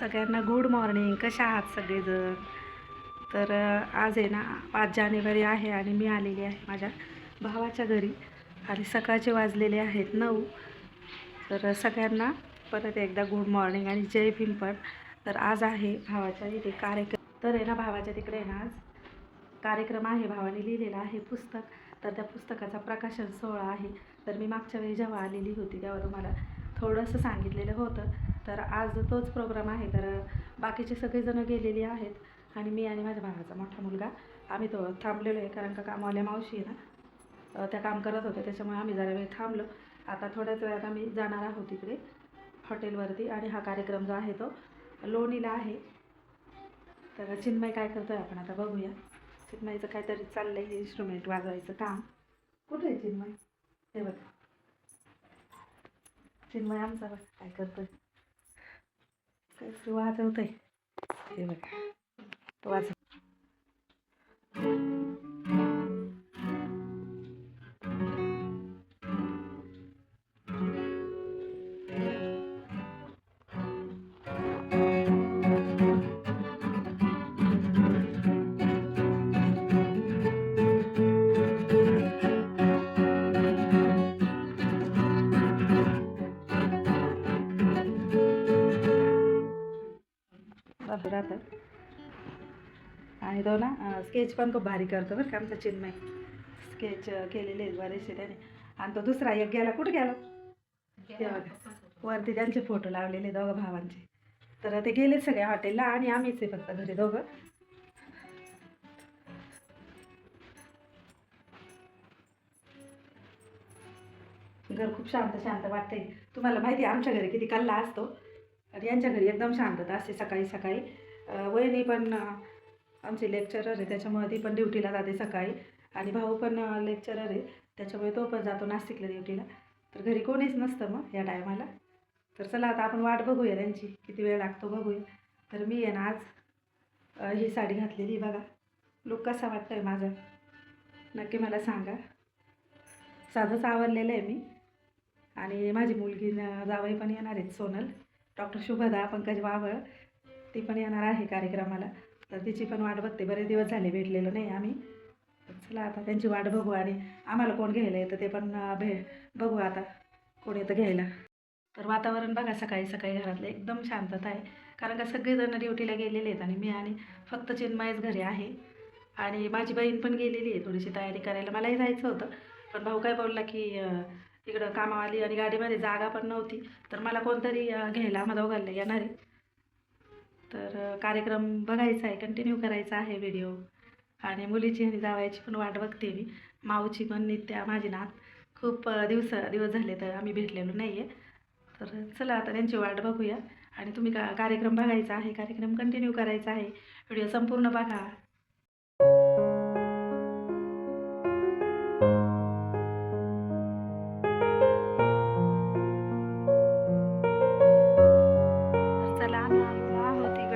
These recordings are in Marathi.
सगळ्यांना गुड मॉर्निंग कशा आहात सगळेजण? तर आज आहे ना पाच जानेवारी आहे आणि मी आलेली आहे माझ्या भावाच्या घरी. आणि सकाळचे वाजलेले आहेत नऊ. तर सगळ्यांना परत एकदा गुड मॉर्निंग आणि जय पिंपळ पण. तर आज आहे भावाच्या इथे कार्यक्रम. तर आहे ना भावाच्या तिकडे आहे ना आज कार्यक्रम आहे. भावाने लिहिलेला आहे पुस्तक. तर त्या पुस्तकाचा प्रकाशन सोहळा आहे. तर मी मागच्या वेळी जेव्हा आलेली होती तेव्हा तुम्हाला थोडंसं सांगितलेलं होतं. तर आज तोच प्रोग्राम आहे. तर बाकीचे सगळेजणं गेलेली आहेत आणि मी आणि माझ्या भावाचा मोठा मुलगा आम्ही तो थांबलेलो आहे कारण का कामवाल्या मावशी आहे ना त्या काम करत होत्या. त्याच्यामुळे आम्ही जरा वेळ थांबलो. आता थोड्याच वेळात आम्ही जाणार आहोत तिकडे हॉटेलवरती. आणि हा कार्यक्रम जो आहे तो लोणीला आहे. तर चिन्मय काय करतो आहे आपण आता बघूया. चिन्मयचं काहीतरी चाललं आहे इन्स्ट्रुमेंट वाजवायचं काम. कुठं आहे चिन्मय? हे बघ. चिन्मय आमचा बघ काय करतोय? आहे वाजवतोय हे बघ वाजव चालू राहतं आणि तो ना स्केच पण खूप भारी करतो बरं का आमचा चिन्मय. स्केच केलेले आहेत बरेचसे त्याने. आणि तो दुसरा एक गेला. कुठं गेला? बघा. वरती त्यांचे फोटो लावलेले दोघं भावांचे. तर ते गेले सगळे हॉटेलला आणि आम्हीच आहे फक्त घरी दोघं. घर खूप शांत शांत वाटतंय. तुम्हाला माहिती आहे आमच्या घरी किती कल्ला असतो. आणि यांच्या घरी एकदम शांतता असते सकाळी सकाळी. वहिनी पण आमचे लेक्चरर आहे त्याच्यामुळे ती पण ड्युटीला जाते सकाळी. आणि भाऊ पण लेक्चरर आहे त्याच्यामुळे तो पण जातो नाशिकला ड्युटीला तर घरी कोणीच नसतं मग या टायमाला तर चला आता आपण वाट बघूया त्यांची किती वेळ लागतो बघूया. तर मी आहे ना आज ही साडी घातलेली बघा. लुक कसा आहे माझा? नक्की मला सांगा. साधंच आवडलेलं आहे मी. आणि माझी मुलगी जावई पण येणार आहेत सोनल. डॉक्टर शुभदा पंकज वावळ ती पण येणार आहे कार्यक्रमाला. तर तिची पण वाट बघते. बरेच दिवस झाले भेटलेलो नाही आम्ही. चला आता त्यांची वाट बघू आणि आम्हाला कोण घ्यायला येतं ते पण भे बघू आता कोण येतं घ्यायला. तर वातावरण बघा सकाळी सकाळी घरातलं एकदम शांतता आहे. कारण का सगळेजण ड्युटीला गेलेले आहेत आणि मी आणि फक्त चिन्मयच घरी आहे. आणि माझी बहीण पण गेलेली आहे. थोडीशी तयारी करायला मलाही जायचं होतं. पण भाऊ काय बोलला की तिकडं कामावाली आणि गाडीमध्ये जागा पण नव्हती. तर मला कोणतरी घ्यायला आम्हा दोघांना येणार आहे. तर कार्यक्रम बघायचा आहे कंटिन्यू करायचा आहे व्हिडिओ आणि मुलीची आणि जावायची पण वाट बघते मी. माऊची पण नित्या माझी नात. खूप दिवस दिवस झाले तर आम्ही भेटलेलो नाही आहे तर चला आता त्यांची वाट बघूया. आणि तुम्ही का कार्यक्रम बघायचा आहे कार्यक्रम कंटिन्यू करायचा आहे. व्हिडिओ संपूर्ण बघा.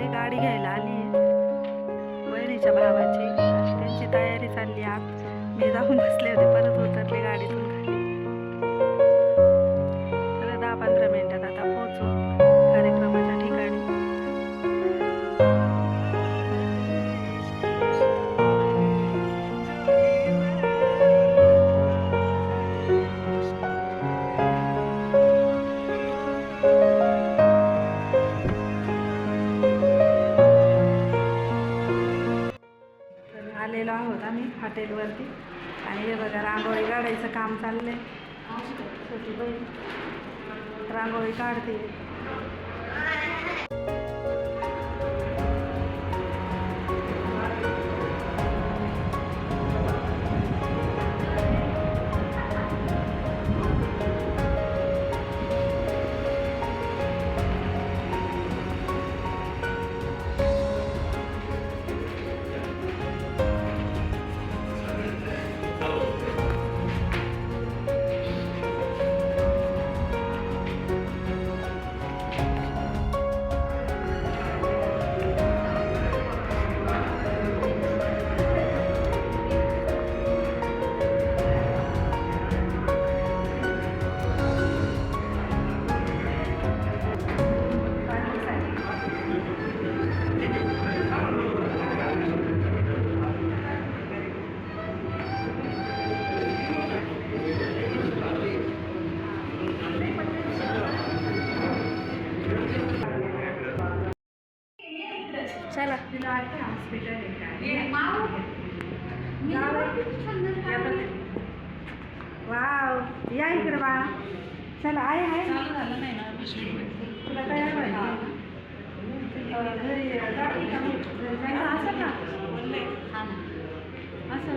आहोत गाडी घ्यायला आली. बहिणीच्या भावाची. त्यांची तयारी चालली. आत मी जाऊन बसले होते. परत उतरले गाडीतून. वरती. आणि हे बघा रांगोळी काढायचं काम चाललंय. छोटी बहीण. रांगोळी काढते. बघ. वाव. या इकडे बाळा चला आहे आहे. चालू झालं नाही ना तुला तयार व्हायचं अं, घरी जाते का मग? घरी जायचं असेल ना हा ना. असं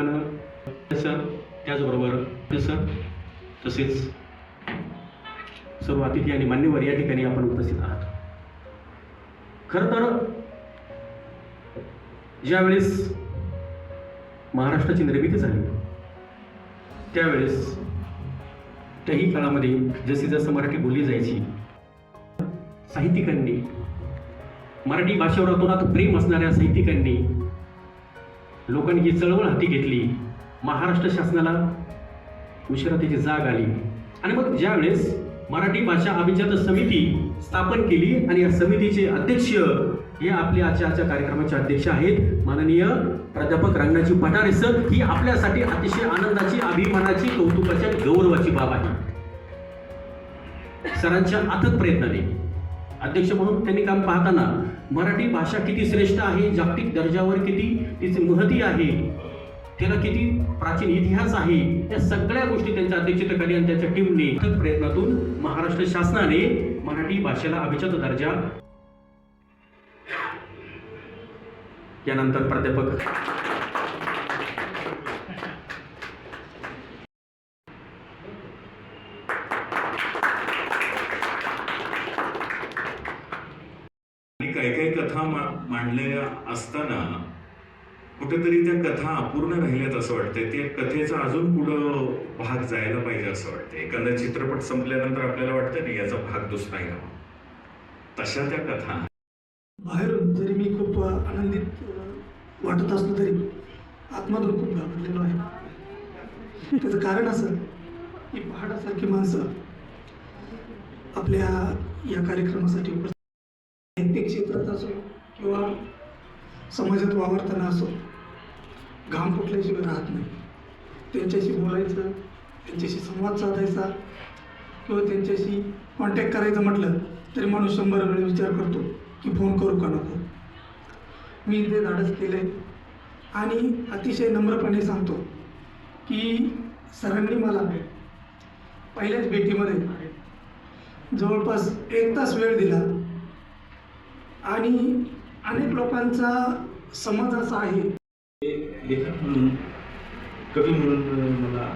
आपण सर त्याचबरोबर सर तसेच सर्व अतिथी आणि मान्यवर या ठिकाणी आपण उपस्थित आहात. खरं तर ज्यावेळेस महाराष्ट्राची निर्मिती झाली त्यावेळेस त्याही काळामध्ये जशी जसं मराठी बोलली जायची साहित्यिकांनी मराठी भाषेवर अतोनात प्रेम असणाऱ्या साहित्यिकांनी लोकांनी ही चळवळ हाती घेतली महाराष्ट्र शासनाला उशिरा त्याची जाग आली. आणि मग ज्यावेळेस मराठी भाषा अभिजात समिती स्थापन केली आणि या समितीचे अध्यक्ष हे आपले आजच्या आजच्या कार्यक्रमाचे अध्यक्ष आहेत माननीय प्राध्यापक रंगनाची पठारे सर ही आपल्यासाठी अतिशय आनंदाची अभिमानाची कौतुकाची गौरवाची बाब आहे. सरांच्या अथक प्रयत्नाने. अध्यक्ष म्हणून त्यांनी काम पाहताना मराठी भाषा किती श्रेष्ठ आहे जागतिक दर्जावर किती तिची महती आहे त्याला किती प्राचीन इतिहास आहे या सगळ्या गोष्टी त्यांच्या अध्यक्षतेखाली आणि त्यांच्या टीमने प्रयत्नातून महाराष्ट्र शासनाने मराठी भाषेला अभिजात दर्जा यानंतर प्राध्यापक आणि काही काही कथा मा- मांडलेल्या असताना कुठेतरी त्या कथा अपूर्ण राहिल्यात असं वाटतंय. ते कथेचा अजून पुढं भाग जायला पाहिजे असं वाटतंय. एखादा चित्रपट संपल्यानंतर आपल्याला वाटतं ना याचा भाग दुसरा यावा तशा त्या कथा. बाहेरून जरी मी खूप आनंदित वाटत असलो तरी आत्मातून खूप घाबरलेलो आहे. त्याचं कारण असं की पहाडासारखी माणसं आपल्या या कार्यक्रमासाठी उपस्थित साहित्य क्षेत्रात असो किंवा समाजात वावरताना असो घाम फुटल्याशिवाय राहत नाही. त्यांच्याशी बोलायचं त्यांच्याशी संवाद साधायचा किंवा त्यांच्याशी कॉन्टॅक्ट करायचं म्हटलं तरी माणूस शंभर वेळ विचार करतो की फोन करू का नको. मी ते धाडस केलं आहे आणि अतिशय नम्रपणे सांगतो की सरांनी मला पहिल्याच भेटीमध्ये जवळपास एक तास वेळ दिला आणि अनेक लोकांचा समज असा आहे. लेखक म्हणून कवी म्हणून मला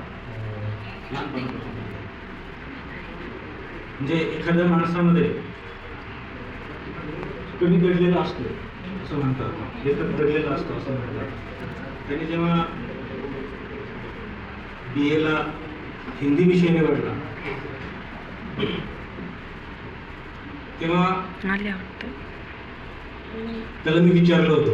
म्हणजे एखाद्या माणसामध्ये कवी घडलेला असतो असं म्हणतात लेखक घडलेला असतो असं म्हणतात. त्याने जेव्हा बी एला हिंदी विषय निवडला तेव्हा त्याला मी विचारलं होतं.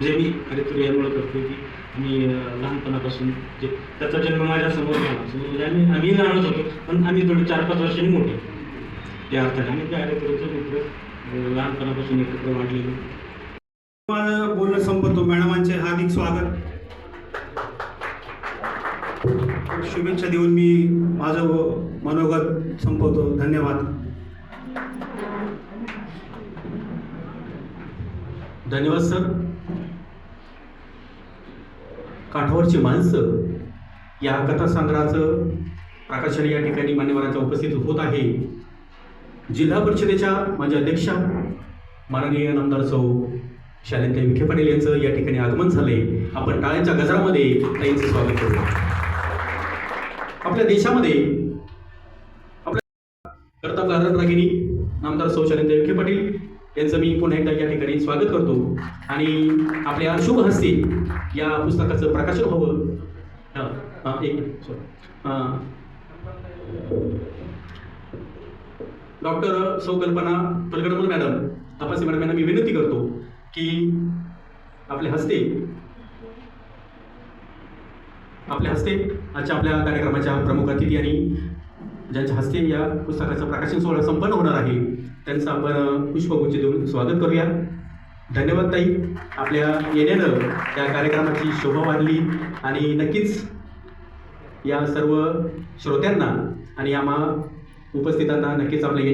म्हणजे मी अरे तू यामुळे करतोय की मी लहानपणापासून जे त्याचा जन्म माझ्यासमोर झाला. समोर म्हणजे आम्ही आम्ही लहानच होतो पण आम्ही थोडे चार पाच वर्षांनी मोठे. त्या अर्थाने आम्ही त्या अरेकरचे मित्र लहानपणापासून एकत्र वाढलेलो. माझं बोलणं संपतो मॅडमांचे हार्दिक स्वागत. शुभेच्छा देऊन मी माझं मनोगत संपवतो. धन्यवाद. धन्यवाद सर. काठावरची माणसं या कथासंग्रहाचं प्रकाशन या ठिकाणी मान्यवरांच्या उपस्थित होत आहे. जिल्हा परिषदेच्या माझ्या अध्यक्षा माननीय नामदार सौ शालिनताई विखे पाटील यांचं या ठिकाणी आगमन झाले आपण टाळ्यांच्या गजरामध्ये ताईंचं स्वागत करतो आपल्या देशामध्ये आपल्या कर्तव्य रागिनी नामदार सौ शालिनताई विखे पाटील यांचं मी पुन्हा एकदा या ठिकाणी स्वागत करतो. आणि आपल्या शुभ हस्ते या पुस्तकाचं प्रकाशन व्हावं. एक डॉक्टर सौ कल्पना मॅडम तपासे मॅडम यांना मी विनंती करतो की आपल्या हस्ते आपल्या हस्ते आजच्या आपल्या कार्यक्रमाच्या प्रमुख अतिथी आणि ज्यांच्या हस्ते या पुस्तकाचं प्रकाशन सोहळा संपन्न होणार आहे त्यांचं आपण पुष्पगुच्छ देऊन स्वागत करूया. धन्यवाद ताई. आपल्या येण्यानं त्या कार्यक्रमाची शोभा वाढली आणि नक्कीच या सर्व श्रोत्यांना आणि आम्हा उपस्थितांना नक्कीच आपल्या